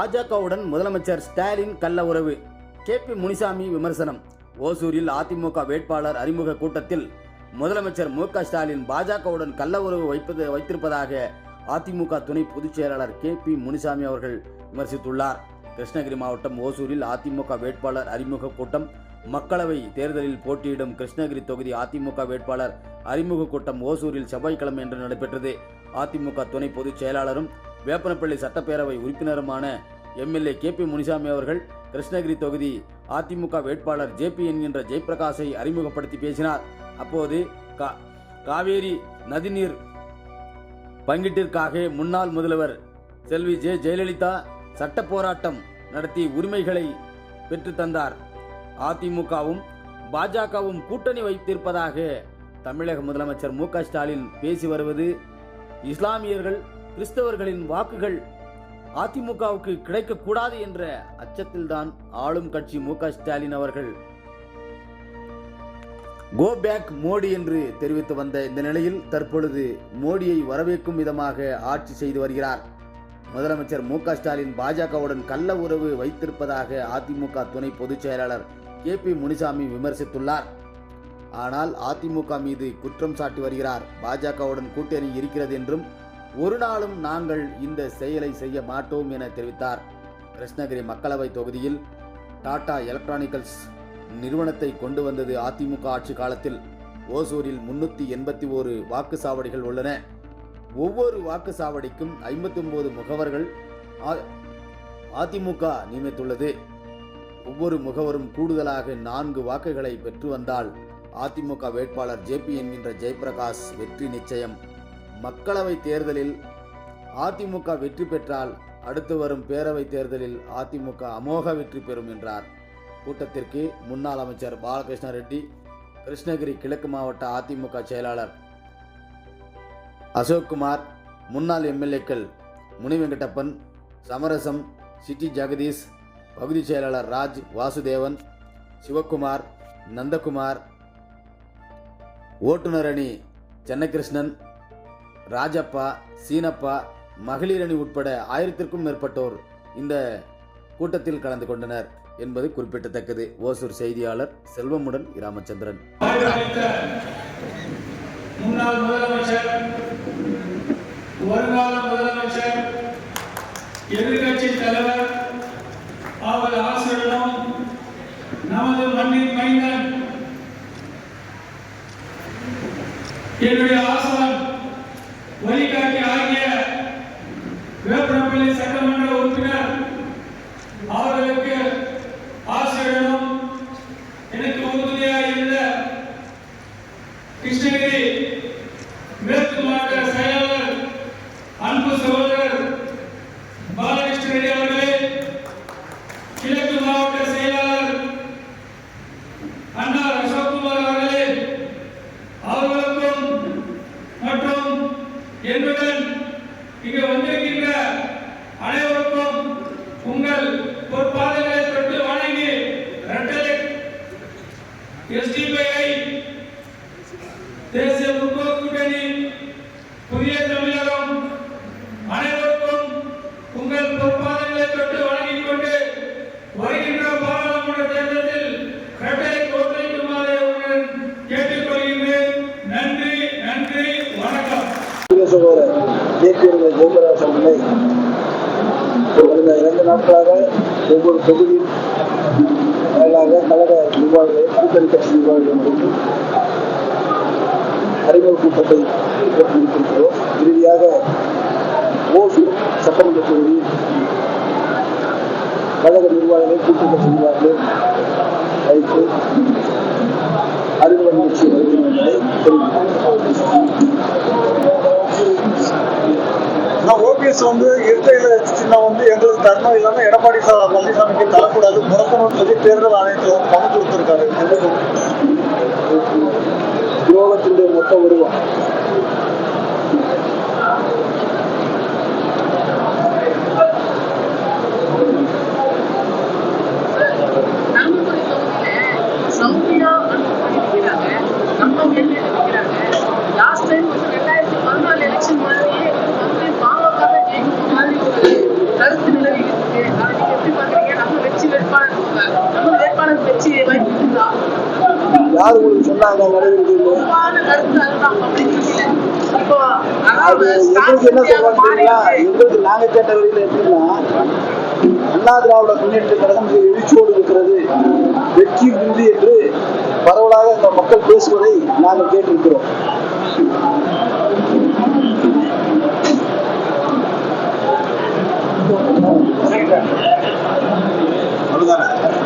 பாஜகவுடன் முதலமைச்சர் ஸ்டாலின் கள்ள உறவு. கே பி முனிசாமி விமர்சனம். ஓசூரில் அதிமுக வேட்பாளர் அறிமுக கூட்டத்தில் முதலமைச்சர் மு க ஸ்டாலின் பாஜகவுடன் கள்ள உறவு வைப்பது வைத்திருப்பதாக அதிமுக துணை பொதுச் செயலாளர் கே பி முனிசாமி அவர்கள் விமர்சித்துள்ளார். கிருஷ்ணகிரி மாவட்டம் ஓசூரில் அதிமுக வேட்பாளர் அறிமுக கூட்டம். மக்களவை தேர்தலில் போட்டியிடும் கிருஷ்ணகிரி தொகுதி அதிமுக வேட்பாளர் அறிமுக கூட்டம் ஓசூரில் செவ்வாய்க்கிழமை என்று நடைபெற்றது. அதிமுக துணை பொதுச் செயலாளரும் வேப்பனப்பள்ளி சட்டப்பேரவை உறுப்பினருமான எம்எல்ஏ கே பி முனிசாமி அவர்கள் கிருஷ்ணகிரி தொகுதி அதிமுக வேட்பாளர் ஜேபி என்கின்ற ஜெயபிரகாஷை அறிமுகப்படுத்தி பேசினார். அப்போது கா- காவேரி நதிநீர் பங்கீட்டிற்காக முன்னாள் முதல்வர் செல்வி ஜெ ஜெயலலிதா சட்ட போராட்டம் நடத்தி உரிமைகளை பெற்று தந்தார். அதிமுகவும் பாஜகவும் கூட்டணி வைத்திருப்பதாக தமிழக முதலமைச்சர் மு க ஸ்டாலின் பேசி வருவது இஸ்லாமியர்கள் கிறிஸ்தவர்களின் வாக்குகள் அதிமுகவுக்கு கிடைக்கக்கூடாது என்ற அச்சத்தில்தான் ஆளும் கட்சி மு க ஸ்டாலின் அவர்கள். கோ பேக் மோடி என்று தெரிவித்து வந்த இந்த நிலையில் தற்பொழுது மோடியை வரவேற்கும் விதமாக ஆட்சி செய்து வருகிறார். முதலமைச்சர் மு க ஸ்டாலின் பாஜகவுடன் கள்ள உறவு வைத்திருப்பதாக அதிமுக துணை பொதுச் செயலாளர் கே பி முனிசாமி விமர்சித்துள்ளார். ஆனால் அதிமுக மீது குற்றம் சாட்டி வருகிறார். பாஜகவுடன் கூட்டணி இருக்கிறது என்றும் ஒரு நாளும் நாங்கள் இந்த செயலை செய்ய மாட்டோம் என தெரிவித்தார். கிருஷ்ணகிரி மக்களவை தொகுதியில் டாடா எலக்ட்ரானிக்கல்ஸ் நிறுவனத்தை கொண்டு வந்தது அதிமுக ஆட்சி காலத்தில். ஓசூரில் முன்னூற்றி எண்பத்தி ஓரு வாக்குச்சாவடிகள் உள்ளன. ஒவ்வொரு வாக்குச்சாவடிக்கும் ஐம்பத்தி ஒன்பது முகவர்கள் அதிமுக நியமித்துள்ளது. ஒவ்வொரு முகவரும் கூடுதலாக நான்கு வாக்குகளை பெற்று வந்தால் அதிமுக வேட்பாளர் ஜேபி என்கின்ற ஜெயபிரகாஷ் வெற்றி நிச்சயம். மக்களவை தேர்தலில் அதிமுக வெற்றி பெற்றால் அடுத்து வரும் பேரவை தேர்தலில் அதிமுக அமோக வெற்றி பெறும் என்றார். கூட்டத்திற்கு முன்னாள் அமைச்சர் பாலகிருஷ்ண ரெட்டி கிருஷ்ணகிரி கிழக்கு மாவட்ட அதிமுக செயலாளர் அசோக்குமார் முன்னாள் எம்எல்ஏக்கள் முனிவெங்கடப்பன் சமரசம் சிட்டி ஜெகதீஷ் பகுதி செயலாளர் ராஜ் வாசுதேவன் சிவக்குமார் நந்தகுமார் ஓட்டுநர் அணி சென்னகிருஷ்ணன் ராஜப்பா சீனப்பா மகளிர் அணி உட்பட ஆயிரத்திற்கும் மேற்பட்டோர் இந்த கூட்டத்தில் கலந்து கொண்டனர் என்பது குறிப்பிடத்தக்கது. ஓசூர் செய்தியாளர் செல்வமுடன் ராமச்சந்திரன் முன்னாள் முதலமைச்சர் வருங்கால முதலமைச்சர் எதிர்கட்சி தலைவர் அவர் ஆசிரியரும் நமது மண்ணின் மைந்தன் என்னுடைய ஆசான் வழிகாட்டி ஆகிய வேப்பனப்பள்ளி சட்டமன்ற உறுப்பினர் அவர்களுக்கு ஆசிரியரும் எனக்கு உறுதுணையாக இருந்த கிருஷ்ணகிரி மேற்கு மாவட்ட செயலாளர் அன்பு சகோதரர் பாலகிருஷ்ண ரெட்டி அவர்களே கிழக்கு மாவட்ட செயலாளர் அண்ணா அசோக்குமார் அவர்களே அவர்களுக்கும் மற்றும் என்னுடன் இங்கு வந்திருக்கின்ற அனைவருக்கும் உங்கள் பொற்பாதங்களை தொட்டு வணங்கி ரெட்டலை எஸ்டிபிஐ தேசிய புதிய சகோதரர் ஜேபியுடைய ஜெயபிரகாஷ் அவர்களை கடந்த இரண்டு நாட்களாக ஒவ்வொரு தொகுதியில் மேலாக கழக நிர்வாகிகளை கூட்டணி கட்சி நிர்வாகிகளும் அறிமுக கூட்டத்தை ஏற்படுத்தியிருக்கிறோம். இறுதியாக ஓசூர் சட்டமன்ற தொகுதி கழக நிர்வாகிகளை கூட்டணி கட்சி நிர்வாகிகளை வைத்து அறிமுக நிகழ்ச்சி வருகிறோம் என்பதை தெரிவிக்கிறேன் ஓபிஎஸ் வந்து இருக்கையில சின்ன வந்து எங்களுக்கு தர்மம் இல்லாம எடப்பாடி சா- பழனிசாமிக்கு தரக்கூடாது முடக்கணும்னு சொல்லி தேர்தல் ஆணையத்தில் வந்து பணம் கொடுத்துருக்காரு. துரோகத்தினுடைய மொத்த உருவம். வச்சு யார் உங்களுக்கு சொன்னாங்க எங்களுக்கு நாங்க கேட்ட வரையில எப்படின்னா அண்ணா திராவிட முன்னேற்ற கழகம் மிக வெற்றி உண்டு என்று பரவலாக இந்த மக்கள் பேசுவதை நாங்கள் கேட்டிருக்கிறோம். அவ்வளவுதானே